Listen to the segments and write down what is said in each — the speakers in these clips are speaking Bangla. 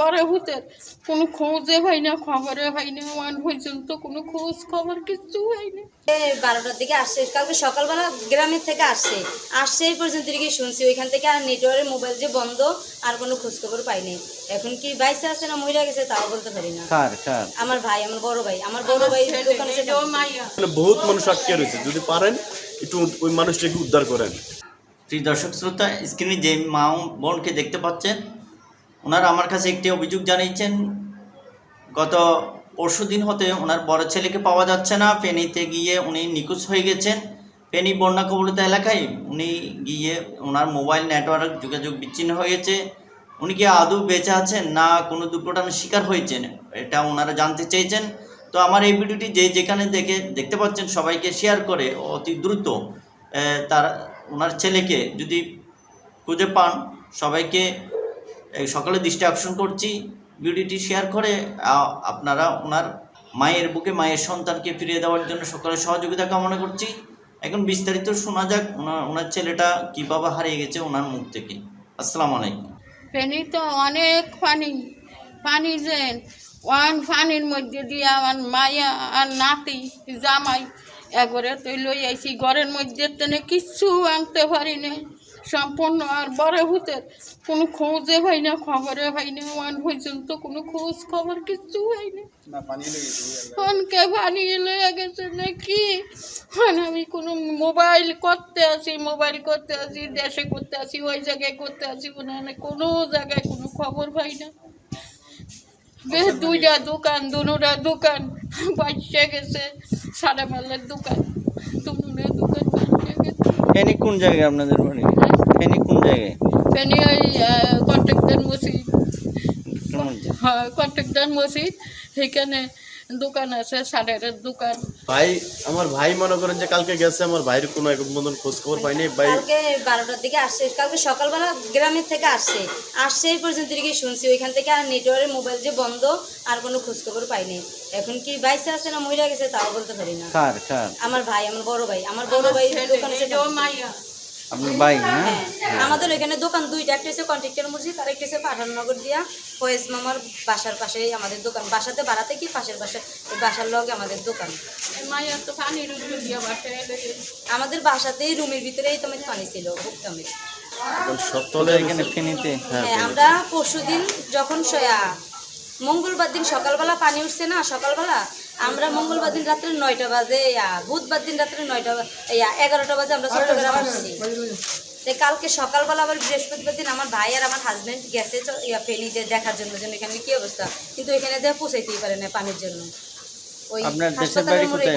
পরে ভূতের। কোনো খোঁজে ভাই না খবরে ভাই না মান পর্যন্ত কোনো খোঁজ খবর কিছু হয়নি এই বারোটার দিকে আসছে। কালকে সকালবেলা গ্রামের থেকে আসছে। আসছে এই পর্যন্ত দিকে শুনছি ওইখান থেকে আর নেটওয়ার্কের মোবাইল যে বন্ধ আর কোনো খোঁজ খোঁজখবর পাইনি এখন কি বাইসে আছে না মহিলা গেছে তাও বলতে পারি না। আমার ভাই আমার বড় ভাই আমার বড় ভাই মাইয়া। মানে বহুত মানুষ আটকে রয়েছে। যদি পারেন একটু ওই মানুষটাকে উদ্ধার করেন। প্রিয় দর্শক শ্রোতা স্ক্রিনে যে মা ও বোনকে দেখতে পাচ্ছেন ওনারা আমার কাছে একটি অভিযোগ জানিয়েছেন, গত পরশু দিন হতে ওনার বড় ছেলেকে পাওয়া যাচ্ছে না, ফেনীতে গিয়ে উনি নিখোঁজ হয়ে গেছেন। ফেনী বন্যা কবলিত এলাকায় উনি গিয়ে ওনার মোবাইল নেটওয়ার্ক যোগাযোগ বিচ্ছিন্ন হয়েছে উনি কি আদৌ বেঁচে আছেন না কোনো দুর্ঘটনার শিকার হয়েছেন, এটা ওনারা জানতে চেয়েছেন। তো আমার এই ভিডিওটি যে যেখানে দেখে দেখতে পাচ্ছেন সবাইকে শেয়ার করে অতি দ্রুত তার, ওনার ছেলেকে যদি খুঁজে পান, সবাইকে এই সকালে দৃষ্টি আকর্ষণ করছি, ভিডিওটি শেয়ার করে আপনারা ওনার মায়ের বুকে, মায়ের সন্তানকে ফিরিয়ে দেওয়ার জন্য সকলের সহযোগিতা কামনা করছি। এখন বিস্তারিত শোনা যাক ওনার ওনার ছেলেটা কীভাবে হারিয়ে গেছে ওনার মুখ থেকে। আসসালামু আলাইকুম। ফেনি তো অনেক পানি পানি যেন ওয়ান পানির মধ্যে দিয়ে আমার মায়া আর নাতি, জামাই, একবারে তুই লই আইছি। ঘরের মধ্যে তেনে কিচ্ছু আনতে পারি না সম্পূর্ণ আর বড় ভূতের কোনো খোঁজে ভাই না খবরে ভাই না ওয়ান পর্যন্ত কোনো খোঁজ খবর কিচ্ছু হয়নি। ফোনকে বানিয়ে লয়ে গেছে নাকি আমি কোনো মোবাইল করতে আসি মোবাইল করতে আসি দেশে করতে আসি ওই জায়গায় করতে আসি মানে কোনো জায়গায় কোনো খবর পাই না। বেশ দুইটা দোকান দুটা দোকান বাচ্চা গেছে সারা মালের দোকান দুটা দোকান বাচ্চা গেছে। কোন জায়গায় আপনাদের বাড়ি? ফেনি কোন জায়গায়? ফেনি ওই কন্ট্রাক্টর মসজিদ। হ্যাঁ কন্ট্রাক্টর মসজিদ। সেখানে দোকান আছে সাড়ের দোকান। ভাই আমার ভাই মনে করেন যে কালকে গেছে আমার ভাইয়ের কোনো মতন খোঁজ খবর পাইনি। ভাই কালকে বারোটার দিকে আসছে কালকে সকালবেলা গ্রামের থেকে আসছে। আসছে এই পর্যন্ত দিকে শুনছি ওইখান থেকে আর নেটওয়ার্কের মোবাইল যে বন্ধ আর কোনো খোঁজখবর পাইনি। এখন কি বাইসে আছে না মহিলা গেছে তাও বলতে পারি না। কার কার? আমার ভাই আমার বড় ভাই আমার বড় ভাই দোকানে আপনার ভাই হ্যাঁ। আমাদের ওইখানে দোকান দুইটা একটা হচ্ছে কন্ট্রাক্টর মসজিদ আর একটা হচ্ছে পাঠাননগর দিয়া। ফয়েজ মামার বাসার পাশেই আমাদের দোকান। বাসাতে বাড়াতে কি পাশের বাসা বাসার লগে আমাদের দোকান। আমাদের বাসাতেই রুমের ভিতরেই তোমার পানি ছিল এখন এখানে ফেনিতে? হ্যাঁ হ্যাঁ আমরা পরশুদিন যখন সয়া মঙ্গলবার দিন সকালবেলা পানি উঠছে না? সকালবেলা আমরা মঙ্গলবার দিন রাত্রে নয়টা বাজে বুধবার দিন রাত্রে নয়টা এগারোটা বাজে আমরা চট্টগ্রাম আসছি। কালকে সকালবেলা আবার বৃহস্পতিবার দিন আমার ভাই আর আমার হাজব্যান্ড গেছে ফেনীতে দেখার জন্য যেন এখানে কি অবস্থা। কিন্তু এখানে যা পৌঁছাইতেই পারে না পানির জন্য। ওই আপনার দেশের বাড়ি কোথায়।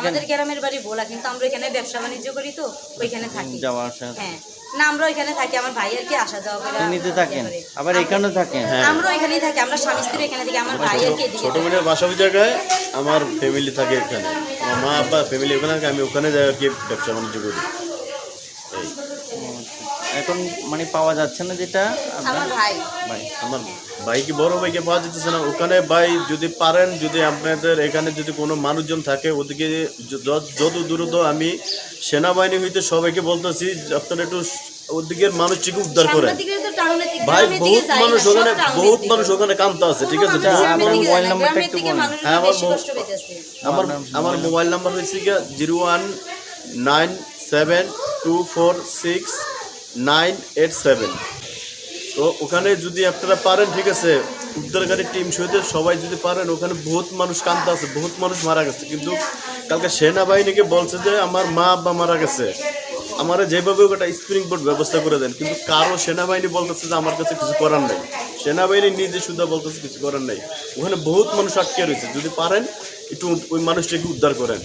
আমাদের গ্রামের বাড়ি ভোলা কিন্তু আমরা এখানে ব্যবসা বাণিজ্য করি তো ওইখানে থাকি। যাওয়া আসা হ্যাঁ। না আমরা ওইখানে থাকি আমার ভাই আর কি আসা যাওয়া করে। ফেনিতে থাকেন। আবার এখানেও থাকেন? আমরা এখানেই থাকি আমরা স্বামী স্ত্রী এখানে থাকি আমার ভাই আর কি ছোট বোনের বাসা ওই জায়গায় আমার ফ্যামিলি থাকে এখানে। আমার মা আব্বা ফ্যামিলি ওখানে থাকে আমি ওখানে যাই আর কি ব্যবসা বাণিজ্য করি। এখন মানে পাওয়া যাচ্ছে না যেটা? আমার ভাই। ভাই আমার ভাইকে বড় ভাইকে পাওয়া যেতেছে না। ওখানে ভাই যদি পারেন যদি আপনাদের এখানে যদি কোনো মানুষজন থাকে ওদিকে যত দ্রুত আমি সেনাবাহিনী হইতে সবাইকে বলতেছি যে আপনারা একটু ওদিকের মানুষটিকে উদ্ধার করেন। দিকে ভাই বহুত মানুষ ওখানে বহুত মানুষ ওখানে কান্ত আছে ঠিক আছে? আমার মোবাইল নাম্বারটা একটু হ্যাঁ, আমার বেশি মো- কষ্ট পেতেছে। আমার আমার মোবাইল নাম্বার হয়েছে zero one nine seven two four six nine eight seven. তো ওখানে যদি আপনারা পারেন, ঠিক আছে, উদ্ধারকারী টিম সহিত সবাই যদি পারেন, ওখানে বহুত মানুষ কান্ত আছে, বহুত মানুষ মারা গেছে। কিন্তু কালকে সেনাবাহিনীকে বলছে যে, আমার মা আব্বা মারা গেছে। আমার যেভাবে ওটা স্প্রিং বোর্ড ব্যবস্থা করে দেন। কিন্তু কারও সেনাবাহিনী বলতেছে যে, আমার কাছে কিছু করার নেই। সেনাবাহিনী নিজে শুধু বলতেছে, কিছু করার নেই। ওখানে বহুত মানুষ আটকে রয়েছে। যদি পারেন, একটু ওই মানুষটাকে উদ্ধার করেন।